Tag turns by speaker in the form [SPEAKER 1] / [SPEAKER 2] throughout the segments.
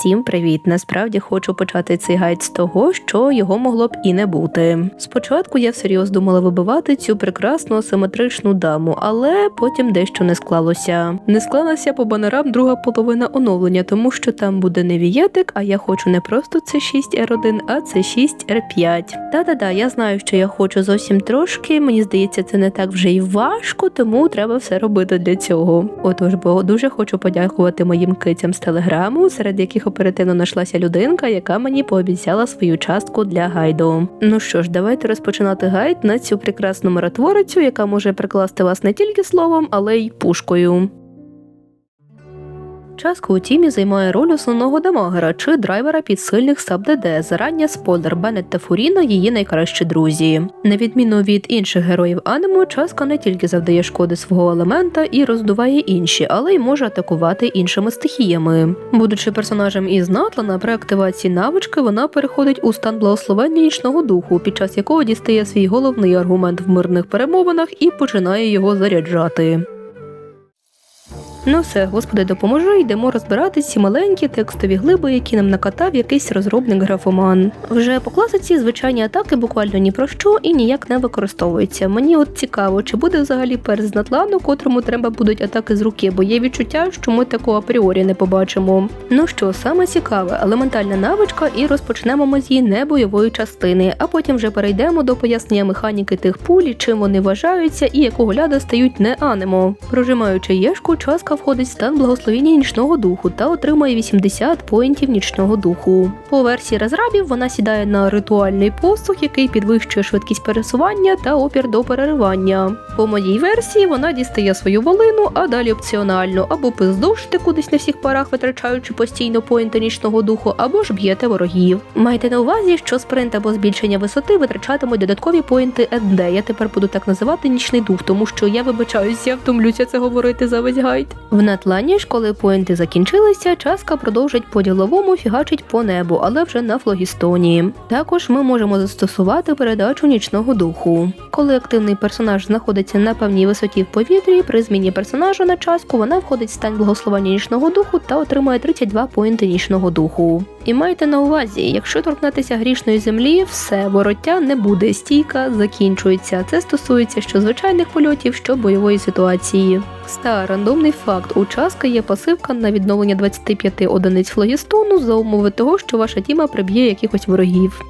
[SPEAKER 1] Всім привіт! Насправді хочу почати цей гайд з того, що його могло б і не бути. Спочатку я всерйоз думала вибивати цю прекрасну асиметричну даму, але потім дещо не склалося. Не склалася по банерам друга половина оновлення, тому що там буде не вієтик, а я хочу не просто c 6 r 1 а c 6 r 5 Та-да-да, я знаю, що я хочу зовсім трошки. Мені здається, це не так вже й важко, тому треба все робити для цього. Отож, бо дуже хочу подякувати моїм кицям з телеграму, серед яких оперативно знайшлася людинка, яка мені пообіцяла свою частку для гайду. Ну що ж, давайте розпочинати гайд на цю прекрасну миротворицю, яка може прикласти вас не тільки словом, але й пушкою. Частка у тімі займає роль основного дамагера чи драйвера підсильних саб ДД. Зарання спойлер Беннет та Фуріна її найкращі друзі. На відміну від інших героїв анімо, частка не тільки завдає шкоди свого елемента і роздуває інші, але й може атакувати іншими стихіями. Будучи персонажем із Натлана, при активації навички вона переходить у стан благословення нічного духу, під час якого дістає свій головний аргумент в мирних перемовинах і починає його заряджати. Ну все, господи, допоможи, йдемо розбирати ці маленькі текстові глиби, які нам накатав якийсь розробник графоман. Вже по класиці звичайні атаки буквально ні про що і ніяк не використовуються. Мені от цікаво, чи буде взагалі перс з натлану, котрому треба будуть атаки з руки, бо є відчуття, що ми такого апріорі не побачимо. Ну що, саме цікаве, елементальна навичка, і розпочнемо ми з її небойової частини, а потім вже перейдемо до пояснення механіки тих пуль, чим вони вважаються і якого ляда стають не анемо. Прожимаючи єшку, час Пташка входить в стан благословіння нічного духу та отримує 80 поінтів нічного духу. По версії розрабів вона сідає на ритуальний посух, який підвищує швидкість пересування та опір до переривання. По моїй версії вона дістає свою волину, а далі опціонально або пиздуште кудись на всіх парах, витрачаючи постійно поінти нічного духу, або ж б'єте ворогів. Майте на увазі, що спринт або збільшення висоти витрачатимуть додаткові поінти НД. Я тепер буду так називати нічний дух, тому що я вибачаюся, я втомлюся це говорити за весь гайд. В Натлані ж, коли поінти закінчилися, частка продовжить по діловому фігачить по небу, але вже на флогістоні. Також ми можемо застосувати передачу нічного духу. Коли активний персонаж знаходиться на певній висоті в повітрі, при зміні персонажа на частку вона входить в стан благословення нічного духу та отримує 32 поінти нічного духу. І майте на увазі, якщо торкнетеся грішної землі, все вороття не буде, стійка закінчується. Це стосується що звичайних польотів, що бойової ситуації. Ста рандомний факт. У Часка є пасивка на відновлення 25 одиниць флогістону за умови того, що ваша тіма приб'є якихось ворогів.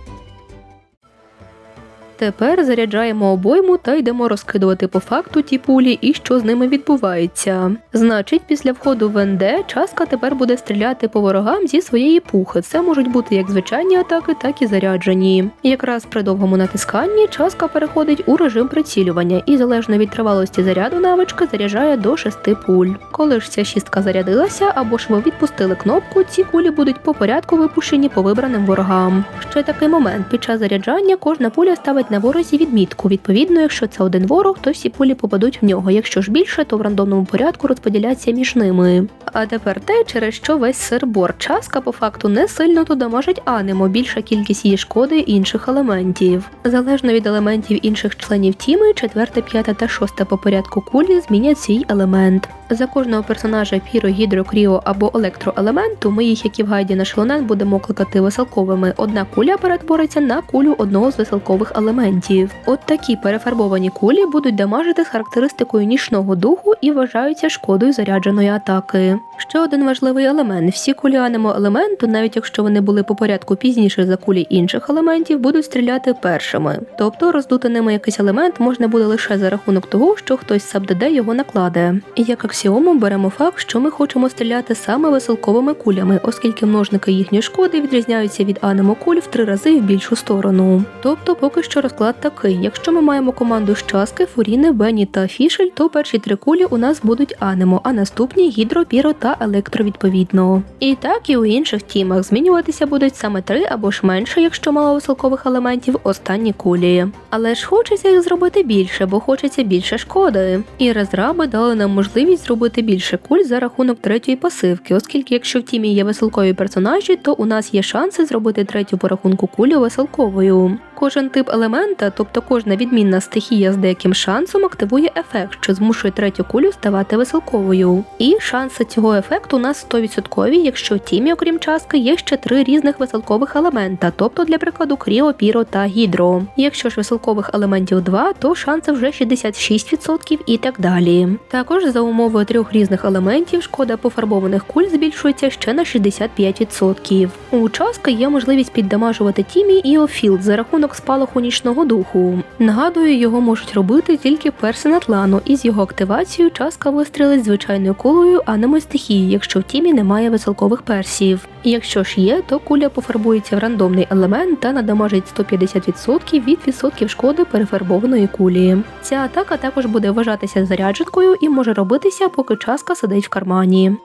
[SPEAKER 1] Тепер заряджаємо обойму та йдемо розкидувати по факту ті пулі і що з ними відбувається. Значить, після входу в НД частка тепер буде стріляти по ворогам зі своєї пухи. Це можуть бути як звичайні атаки, так і заряджені. Якраз при довгому натисканні частка переходить у режим прицілювання і залежно від тривалості заряду навички заряджає до 6 пуль. Коли ж ця шістка зарядилася або ж ви відпустили кнопку, ці кулі будуть по порядку випущені по вибраним ворогам. Ще такий момент під час заряджання кожна пуля ставить на ворозі відмітку. Відповідно, якщо це один ворог, то всі пулі попадуть в нього. Якщо ж більше, то в рандомному порядку розподіляться між ними. А тепер те, через що весь сирбор частка по факту не сильно то дамажить анимо, більша кількість її шкоди інших елементів. Залежно від елементів інших членів тіми, четверта, п'ята та шоста по порядку кулі змінять свій елемент. За кожного персонажа піро, гідро, кріо або електроелементу ми їх, як і в гайді на шелонен, будемо кликати веселковими. Одна куля перетвориться на кулю одного з веселкових елементів. От такі перефарбовані кулі будуть дамажити з характеристикою нічного духу і вважаються шкодою зарядженої атаки. Ще один важливий елемент: всі кулі елементу, навіть якщо вони були по порядку пізніше за кулі інших елементів, будуть стріляти першими. Тобто роздути ними якийсь елемент можна буде лише за рахунок того, що хтось сабдеде його накладе. І як аксіому беремо факт, що ми хочемо стріляти саме веселковими кулями, оскільки множники їхньої шкоди відрізняються від анемо куль в три рази в більшу сторону. Тобто, поки що розклад такий: якщо ми маємо команду щаски, фуріни, бені та фішель, то перші три кулі у нас будуть анемо, а наступні гідро, піро та електро відповідно. І так і у інших тімах змінюватися будуть саме три або ж менше, якщо мало веселкових елементів, останні кулі. Але ж хочеться їх зробити більше, бо хочеться більше шкоди. І розраби дали нам можливість зробити більше куль за рахунок третьої пасивки, оскільки якщо в тімі є веселкові персонажі, то у нас є шанси зробити третю по рахунку кулю веселковою. Кожен тип елемента, тобто кожна відмінна стихія з деяким шансом, активує ефект, що змушує третю кулю ставати веселковою. І шанси цього ефекту у нас 100%, якщо в тімі, окрім частки, є ще три різних веселкових елемента, тобто, для прикладу, кріо, піро та гідро. Якщо ж веселкових елементів 2, то шанси вже 66% і так далі. Також за умовою трьох різних елементів шкода пофарбованих куль збільшується ще на 65%. У частки є можливість піддамажувати тімі і офілд за рахунок спалаху нічного духу. Нагадую, його можуть робити тільки перси Натлану, і з його активацією частка вистрілить звичайною кулею, а не стихії, якщо в тімі немає веселкових персів. Якщо ж є, то куля пофарбується в рандомний елемент та надамажить 150% від відсотків шкоди перефарбованої кулі. Ця атака також буде вважатися зарядженкою і може робитися, поки частка сидить в кармані.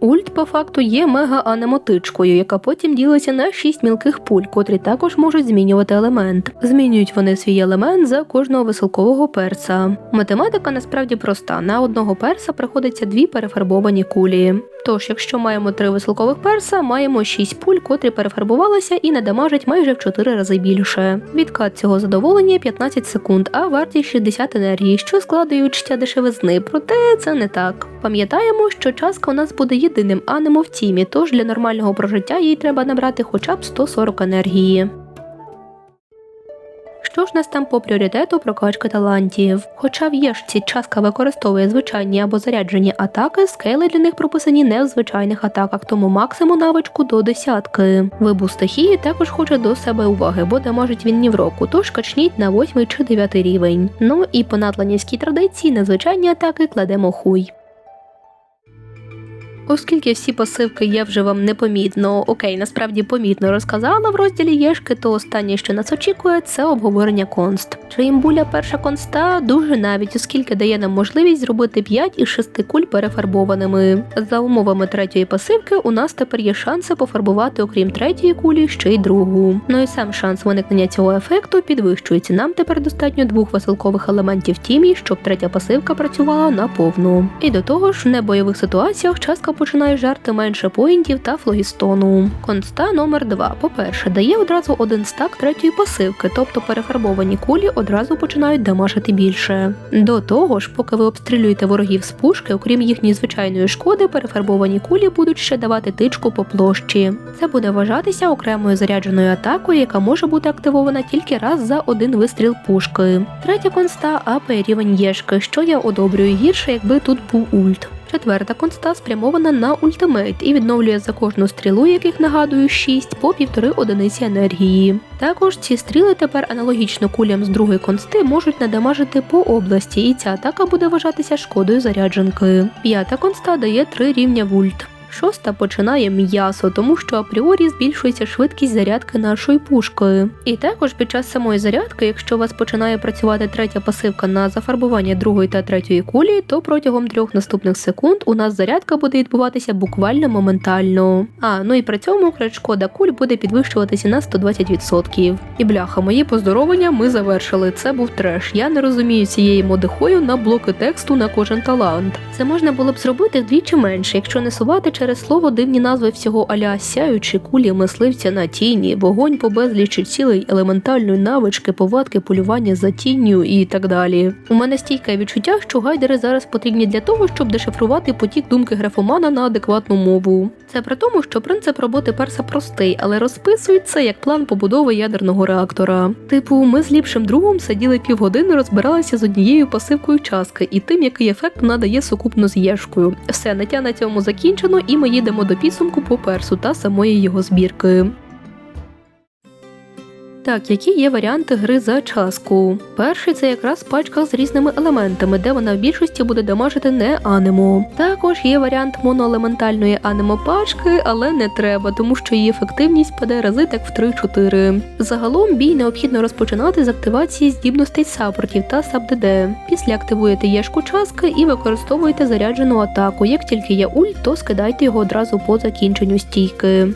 [SPEAKER 1] Ульт по факту є мега-анемотичкою, яка потім ділиться на 6 мілких пуль, котрі також можуть змінювати елемент. Змінюють вони свій елемент за кожного веселкового перса. Математика насправді проста: на одного перса приходиться дві перефарбовані кулі. Тож, якщо маємо три веселкових перса, маємо 6 пуль, котрі перефарбувалися і надамажать майже в 4 рази більше. Відкат цього задоволення 15 секунд, а вартість 60 енергії, що складає відчуття дешевизни, проте це не так. Пам'ятаємо, що частка у нас буде єдиним анемо в тімі, тож для нормального прожиття їй треба набрати хоча б 140 енергії. Що ж нас там по пріоритету прокачка талантів? Хоча в Єшці частка використовує звичайні або заряджені атаки, скейли для них прописані не в звичайних атаках, тому максимум навичку до десятки. Вибух стихії також хоче до себе уваги, бо дамажить він ні в року, тож качніть на 8 чи 9 рівень. Ну і по натланівській традиції на звичайні атаки кладемо хуй. Оскільки всі пасивки я вже вам непомітно, окей, насправді помітно розказала в розділі Єшки, то останнє, що нас очікує, це обговорення конст. Чи імбуля перша конста дуже навіть, оскільки дає нам можливість зробити 5 із 6 куль перефарбованими. За умовами третьої пасивки, у нас тепер є шанси пофарбувати, окрім третьої кулі, ще й другу. Ну і сам шанс виникнення цього ефекту підвищується. Нам тепер достатньо двох веселкових елементів тімі, щоб третя пасивка працювала на повну. І до того ж, в небойових ситуаціях частка починає жарти менше поінтів та флогістону. Конста номер 2 По-перше, дає одразу один стак третьої пасивки, тобто перефарбовані кулі одразу починають дамажити більше. До того ж, поки ви обстрілюєте ворогів з пушки, окрім їхньої звичайної шкоди, перефарбовані кулі будуть ще давати тичку по площі. Це буде вважатися окремою зарядженою атакою, яка може бути активована тільки раз за один вистріл пушки. Третя конста АП рівень Єшки, що я одобрюю гірше, якби тут був ульт. Четверта конста спрямована на ультимейт і відновлює за кожну стрілу, яких нагадую 6 по півтори одиниці енергії. Також ці стріли тепер аналогічно кулям з другої консти можуть надамажити по області, і ця атака буде вважатися шкодою зарядженки. П'ята конста дає 3 рівня вульт. Шоста починає м'ясо, тому що апріорі збільшується швидкість зарядки нашої пушки. І також під час самої зарядки, якщо у вас починає працювати третя пасивка на зафарбування другої та третьої кулі, то протягом трьох наступних секунд у нас зарядка буде відбуватися буквально моментально. А ну і при цьому шкода куль буде підвищуватися на 120%. І бляха, мої поздоровлення ми завершили. Це був треш. Я не розумію цієї модихою на блоки тексту на кожен талант. Це можна було б зробити вдвічі менше, якщо не сувати через слово дивні назви всього аля сяючі кулі мисливця на тіні, вогонь по безлічі цілей елементальної навички, повадки полювання за тінню і так далі. У мене стійке відчуття, що гайдери зараз потрібні для того, щоб дешифрувати потік думки графомана на адекватну мову. Це при тому, що принцип роботи перса простий, але розписують це як план побудови ядерного реактора. Типу, ми з ліпшим другом сиділи півгодини, розбиралися з однією пасивкою частки і тим, який ефект надає сукупно з єшкою. Все, наття на цьому закінчено, і ми їдемо до підсумку по персу та самої його збірки. Так, які є варіанти гри за часку? Перший це якраз пачка з різними елементами, де вона в більшості буде дамажити не анемо. Також є варіант моноелементальної анемо пачки, але не треба, тому що її ефективність паде рази так в 3-4. Загалом бій необхідно розпочинати з активації здібностей саппортів та САП-ДД. Після активуєте єшку частки і використовуєте заряджену атаку. Як тільки є ульт, то скидайте його одразу по закінченню стійки.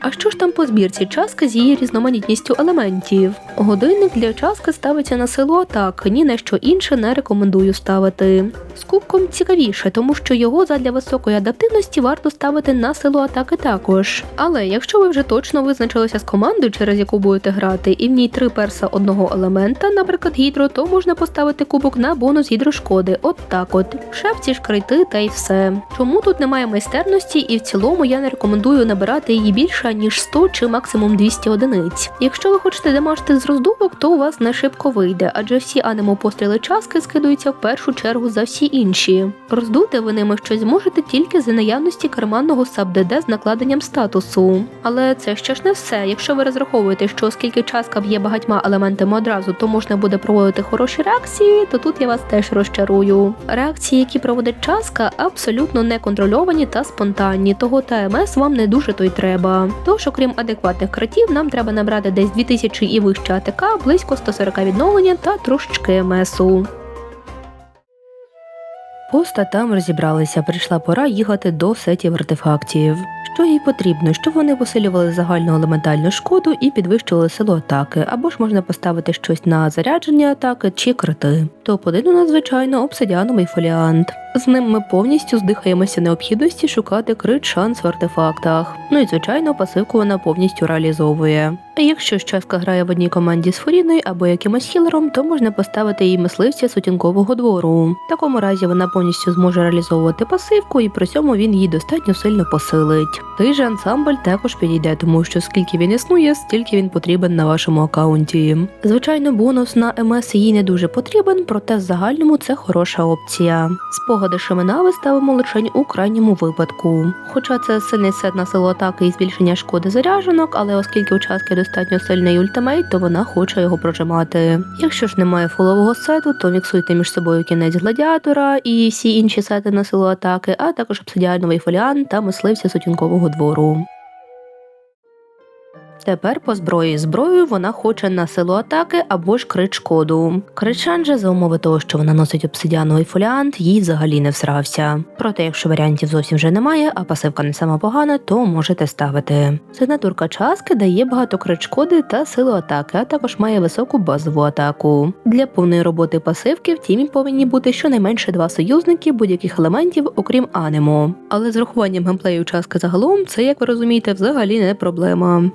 [SPEAKER 1] А що ж там по збірці часки з її різноманітністю елементів? Годинник для часки ставиться на силу атаки, ні на що інше не рекомендую ставити. З кубком цікавіше, тому що його задля високої адаптивності варто ставити на силу атаки також. Але якщо ви вже точно визначилися з командою, через яку будете грати, і в ній три перса одного елемента, наприклад, гідро, то можна поставити кубок на бонус гідрошкоди. От так от. Шапці ж крити та й все. Чому тут немає майстерності, і в цілому я не рекомендую набирати її більше ніж 100 чи максимум 200 одиниць. Якщо ви хочете демажити з роздувок, то у вас не шибко вийде, адже всі анемо постріли часки скидуються в першу чергу за всі інші. Роздути ви ними щось зможете тільки за наявності карманного саб-ДД з накладенням статусу. Але це ще ж не все. Якщо ви розраховуєте, що оскільки часка б'є багатьма елементами одразу, то можна буде проводити хороші реакції, то тут я вас теж розчарую. Реакції, які проводить часка, абсолютно неконтрольовані та спонтанні, того ТМС вам не дуже то й треба. Тож, окрім адекватних кратів, нам треба набрати десь 2000 і вище АТК, близько 140 відновлення та трошечки МСу. По статам розібралися, прийшла пора їхати до сетів артефактів. Що їй потрібно, щоб вони посилювали загальну елементальну шкоду і підвищували силу атаки, або ж можна поставити щось на зарядження атаки чи крити. Топ-1 у нас, звичайно, обсидіановий фоліант. З ним ми повністю здихаємося необхідності шукати крит шанс в артефактах. Ну і звичайно, пасивку вона повністю реалізовує. Якщо щаска грає в одній команді з Форіною або якимось хілером, то можна поставити їй мисливця сутінкового двору. В такому разі вона повністю зможе реалізовувати пасивку, і при цьому він її достатньо сильно посилить. Той же ансамбль також підійде, тому що скільки він існує, стільки він потрібен на вашому аккаунті. Звичайно, бонус на МС їй не дуже потрібен, проте в загальному це хороша опція. Спогади Шемена виставимо лише у крайньому випадку. Хоча це сильний сет на силу атаки і збільшення шкоди заряженок, але оскільки у часки достатньо сильний ультимейт, то вона хоче його прожимати. Якщо ж немає фулового сету, то міксуйте між собою кінець гладіатора і всі інші сети на силу атаки, а також обсидіановий фоліан та мисливця сутінкового двору. Тепер по зброї. Зброю вона хоче на силу атаки або ж крит шкоду. Критшан же за умови того, що вона носить обсидіановий фоліант, їй взагалі не всрався. Проте, якщо варіантів зовсім вже немає, а пасивка не сама погана, то можете ставити. Сигнатурка часки дає багато крит шкоди та силу атаки, а також має високу базову атаку. Для повної роботи пасивки в тімі повинні бути щонайменше два союзники будь-яких елементів, окрім анемо. Але з рахуванням геймплею часки загалом, це, як ви розумієте, взагалі не проблема.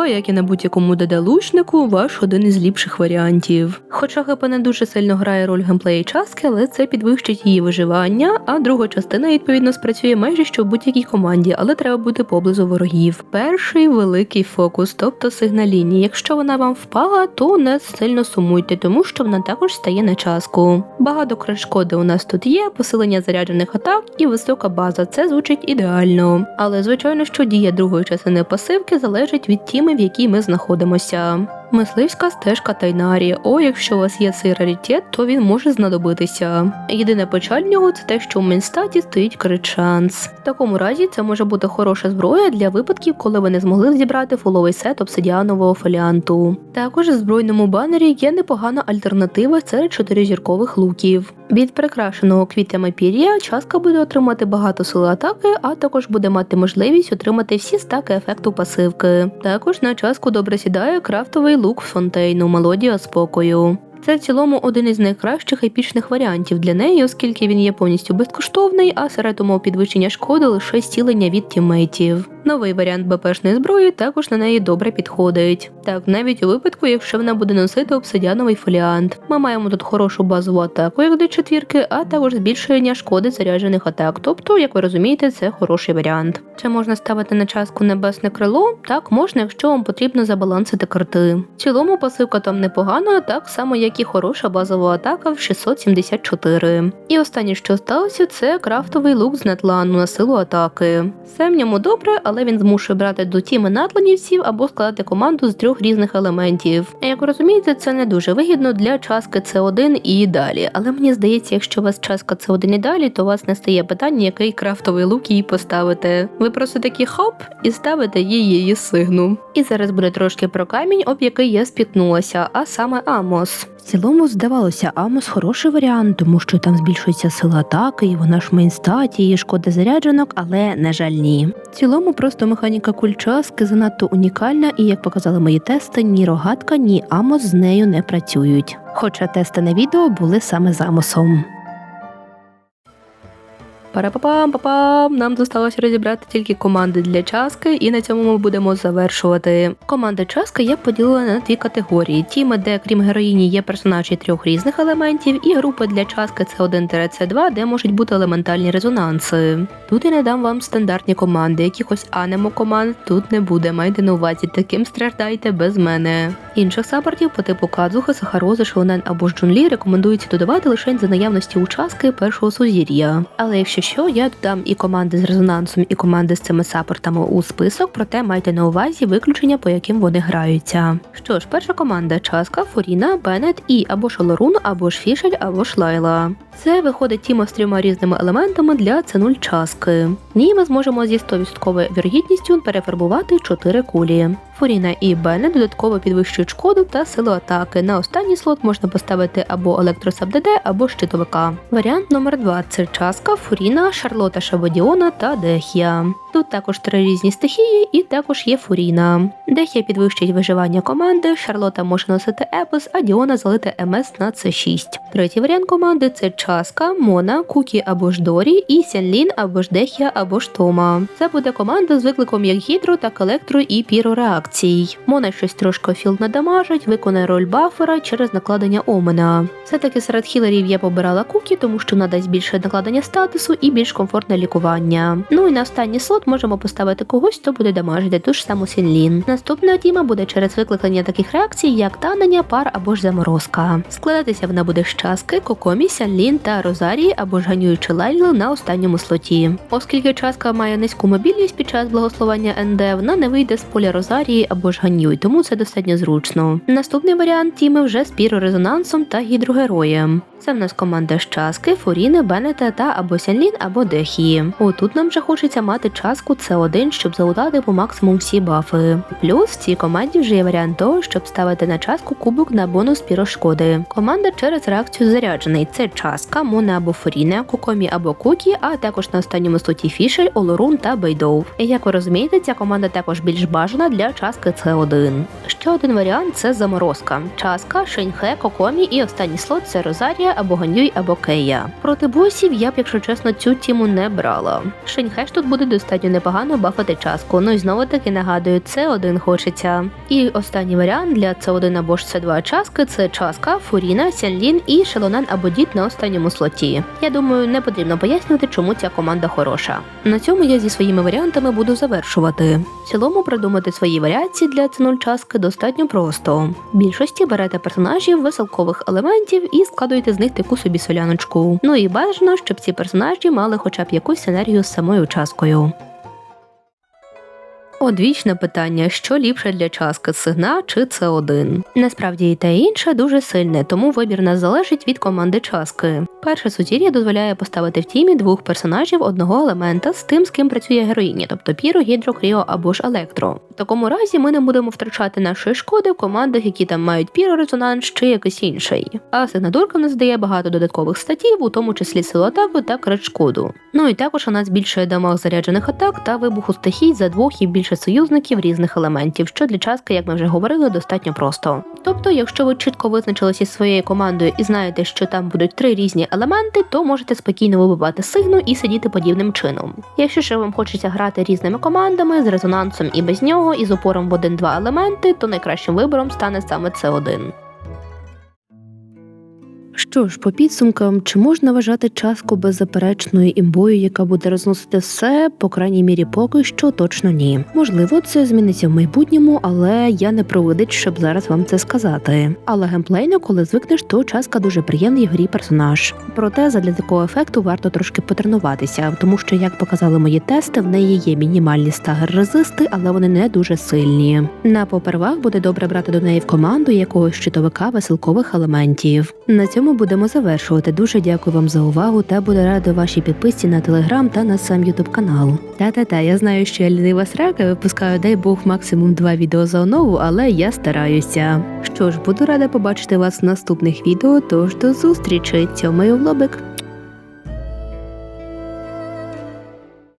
[SPEAKER 1] Ако, як і на будь-якому ДД-лучнику, ваш один із ліпших варіантів. Хоча ГП не дуже сильно грає роль геймплею часки, але це підвищить її виживання, а друга частина відповідно спрацює майже що в будь-якій команді, але треба бути поблизу ворогів. Перший великий фокус, тобто сигнаління. Якщо вона вам впала, то не сильно сумуйте, тому що вона також стає на часку. Багато кришкоди у нас тут є, посилення заряджених атак і висока база. Це звучить ідеально. Але звичайно, що дія другої частини пасивки залежить від тіми, в якій ми знаходимося. Мисливська стежка Тайнарі. О, якщо у вас є цей раритет, то він може знадобитися. Єдине печаль в нього це те, що в Мінстаті стоїть крит шанс. В такому разі це може бути хороша зброя для випадків, коли ви не змогли зібрати фуловий сет обсидіанового фоліанту. Також в збройному банері є непогана альтернатива серед чотиризіркових луків. Від прикрашеного квітами пір'я частка буде отримати багато сили атаки, а також буде мати можливість отримати всі стаки ефекту пасивки. Також на частку добре сідає крафтовий лук фонтейну мелодія спокою. Це в цілому один із найкращих епічних варіантів для неї, оскільки він є повністю безкоштовний, а серед умов підвищення шкоди лише зцілення від тіммейтів. Новий варіант БПшної зброї також на неї добре підходить. Так, навіть у випадку, якщо вона буде носити обсидіановий фоліант. Ми маємо тут хорошу базову атаку, як до четвірки, а також збільшення шкоди заряджених атак. Тобто, як ви розумієте, це хороший варіант. Чи можна ставити на частку небесне крило? Так, можна, якщо вам потрібно забалансити карти. В цілому пасивка там непогана, так само як і хороша базова атака в 674. І останнє, що сталося, це крафтовий лук з нетлану на силу атаки. Все в ньому добре, але він змушує брати до тіми натланівців або складати команду з трьох різних елементів. Як ви розумієте, це не дуже вигідно для частки С1 і далі. Але мені здається, якщо у вас частка С1 і далі, то у вас не стає питання, який крафтовий лук їй поставити. Ви просто такі хоп і ставите їй її сигну. І зараз буде трошки про камінь, об який я спітнулася, а саме Амос. В цілому здавалося, Амос хороший варіант, тому що там збільшується сила атаки, і вона ж мейнстаті, і шкода зарядженок, але на жаль, ні. В цілому просто механіка кульчаски занадто унікальна, і як показали мої тести, ні рогатка, ні Амос з нею не працюють. Хоча тести на відео були саме з Амосом. Парапапам, папам, нам зосталося розібрати тільки команди для часки, і на цьому ми будемо завершувати. Команди часки я поділила на дві категорії: тіми, де крім героїні є персонажі трьох різних елементів, і групи для часки це 1-С2, де можуть бути елементальні резонанси. Тут я не дам вам стандартні команди, якихось анемо команд тут не буде. Майте на увазі, таким страждайте без мене. Інших саппортів по типу Кадзуха, Сахарози, Шонен або Джунлі рекомендується додавати лише за наявності участки першого сузір'я. Але якщо що, я додам і команди з резонансом, і команди з цими саппортами у список, проте майте на увазі виключення, по яким вони граються. Що ж, перша команда Часка, Фуріна, Беннет і або ж Лорун, або ж Фішель, або ж Лайла. Це виходить тіма з трьома різними елементами для C0 часки. В ній ми зможемо зі 100% вірогідністю перефарбувати 4 кулі. Фуріна і Бене додатково підвищують шкоду та силу атаки. На останній слот можна поставити або електросаб ДД, або щитовика. Варіант номер 2 це часка, Фуріна, Шарлота Шабодіона та Дехія. Тут також три різні стихії, і також є Фуріна. Дехія підвищить виживання команди, Шарлота може носити Епос, а Діона залити МС на С6. Третій варіант команди це Часка, Мона, Кукі або ж Дорі, і Сянлін або ж Дехія або ж Тома. Це буде команда з викликом як гідро, так електро і піро-реакцій. Мона щось трошки філд надамажить, виконає роль бафера через накладення омена. Все-таки серед хілерів я побирала Кукі, тому що надасть більше накладення статусу і більш комфортне лікування. Ну і на останній слот можемо поставити когось, хто буде дамажити ту ж саму Сінлін. Наступна тіма буде через викликання таких реакцій, як танення, пар або ж заморозка. Складатися вона буде з часки, кокомі, Сянлін та Розарії або ж ганюючи Лайлу на останньому слоті. Оскільки часка має низьку мобільність під час благословення НД, вона не вийде з поля Розарії або ж ганюй, тому це достатньо зручно. Наступний варіант тіми вже з пірорезонансом та гідрогероєм. Це в нас команда з часки, Фуріни, Беннета та або Сянлін, або Дехії. Отут нам вже хочеться мати часку С1, щоб залутати по максимум всі бафи. Плюс в цій команді вже є варіант того, щоб ставити на часку кубок на бонус пірошкоди. Команда через реакцію заряджений. Це часка, Мона або Фуріне, Кукомі або Кукі, а також на останньому слоті Фішель, Олорун та Бейдов. Як ви розумієте, ця команда також більш бажана для часки С1. Ще один варіант це заморозка. Часка, Шеньхе, Кокомі і останній слот це Розарія або Ганюй або Кея. Проти босів я б, якщо чесно, цю тіму не брала. Шеньхеш тут буде достатньо непогано бафати часку. Ну і знову таки нагадую, це один хочеться. І останній варіант для С1 або ж С2 часки це часка, Фуріна, Сянлін і Шелонан або Діт на останньому слоті. Я думаю, не потрібно пояснювати, чому ця команда хороша. На цьому я зі своїми варіантами буду завершувати. В цілому придумати свої варіації для C0 часки достатньо просто. В більшості берете персонажів веселкових елементів і складуєте з них таку собі соляночку. Ну і бажано, щоб ці персонажі мали хоча б якусь енергію з самою часткою. Одвічне питання, що ліпше для часки сигна чи С1. Насправді і те інше дуже сильне, тому вибір нас залежить від команди часки. Перше сузір'я дозволяє поставити в тімі двох персонажів одного елемента з тим, з ким працює героїня, тобто Піро, Гідро, Кріо або ж Електро. В такому разі ми не будемо втрачати нашої шкоди в командах, які там мають піро-резонанс чи якийсь інший. А сигнатурка нас дає багато додаткових статів, у тому числі силу атаку та крит шкоду. Ну і також вона збільшує дамаг заряджених атак та вибуху стихій за двох і більше союзників різних елементів, що для часки, як ми вже говорили, достатньо просто. Тобто, якщо ви чітко визначилися зі своєю командою і знаєте, що там будуть три різні елементи, то можете спокійно вибивати сигну і сидіти подібним чином. Якщо ще вам хочеться грати різними командами з резонансом і без нього, і з опором в один-два елементи, то найкращим вибором стане саме С1. Що ж, по підсумкам, чи можна вважати частку беззаперечною імбою, яка буде розносити все, по крайній мірі, поки що точно ні. Можливо, це зміниться в майбутньому, але я не провидить, щоб зараз вам це сказати. Але геймплейно, коли звикнеш, то частка дуже приємний в грі персонаж. Проте задля такого ефекту варто трошки потренуватися, тому що, як показали мої тести, в неї є мінімальні стагер резисти, але вони не дуже сильні. На попервах буде добре брати до неї в команду якогось щитовика веселкових елементів. На цьому цьому будемо завершувати. Дуже дякую вам за увагу та буду рада вашій підписці на телеграм та на сам ютуб канал. Та-та-та, я знаю, що я лінива срака, випускаю, дай Бог, максимум два відео за онову, але я стараюся. Що ж, буду рада побачити вас в наступних відео, тож до зустрічі, цьомаю в лобик.